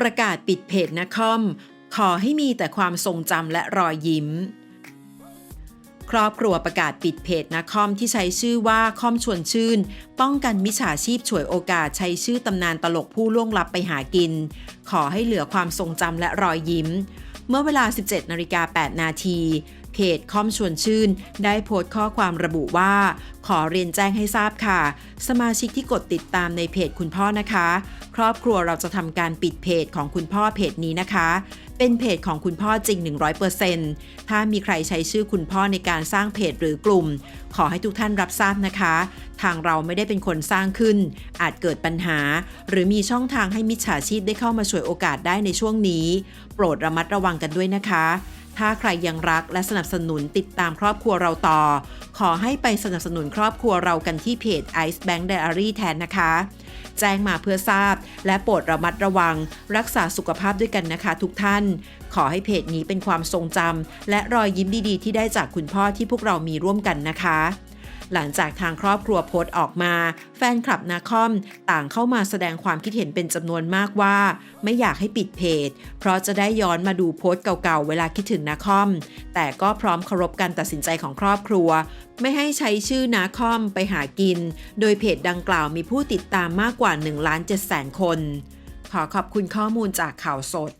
ประกาศปิดเพจนะคอม ขอให้มีแต่ความทรงจำและรอยยิ้ม ครอบครัวประกาศปิดเพจนะคอมที่ใช้ชื่อว่าคอมชวนชื่น ป้องกันมิจฉาชีพฉวยโอกาสใช้ชื่อตำนานตลกผู้ล่วงลับไปหากิน ขอให้เหลือความทรงจำและรอยยิ้มเมื่อเวลา 17นาฬิกา8นาที เพจคอมชวนชื่น ได้โพสต์ข้อความระบุว่า ขอเรียนแจ้งให้ทราบค่ะ สมาชิกที่กดติดตามในเพจคุณพ่อนะคะ ครอบครัวเราจะทำการปิดเพจของคุณพ่อเพจนี้นะคะ เป็นเพจของคุณพ่อจริง 100%ถ้ามีใครใช้ชื่อคุณพ่อในการสร้างเพจหรือกลุ่ม ขอให้ทุกท่านรับทราบนะคะ ทางเราไม่ได้เป็นคนสร้างขึ้น อาจเกิดปัญหา หรือมีช่องทางให้มิจฉาชีพได้เข้ามาฉวยโอกาสได้ในช่วงนี้ โปรดระมัดระวังกันด้วยนะคะ ถ้าใครยังรักและสนับสนุนติดตามครอบครัวเราต่อ ขอให้ไปสนับสนุนครอบครัวเรากันที่เพจ Ice Bank Diary แทนนะคะ แจ้งมาเพื่อทราบ และโปรดระมัดระวัง รักษาสุขภาพด้วยกันนะคะทุกท่าน ขอให้เพจนี้เป็นความทรงจำและรอยยิ้มดีๆ ที่ได้จากคุณพ่อที่พวกเรามีร่วมกันนะคะ หลังจากทางครอบครัวโพสต์ออกมา แฟนคลับนาคอมต่างเข้ามาแสดงความคิดเห็นเป็นจำนวนมากว่า ไม่อยากให้ปิดเพจ เพราะจะได้ย้อนมาดูโพสต์เก่าๆ เวลาคิดถึงนาคอม แต่ก็พร้อมเคารพการตัดสินใจของครอบครัว ไม่ให้ใช้ชื่อนาคอมไปหากิน โดยเพจดังกล่าวมีผู้ติดตามมากกว่า1ล้าน7แสนคน ขอขอบคุณข้อมูลจากข่าวสด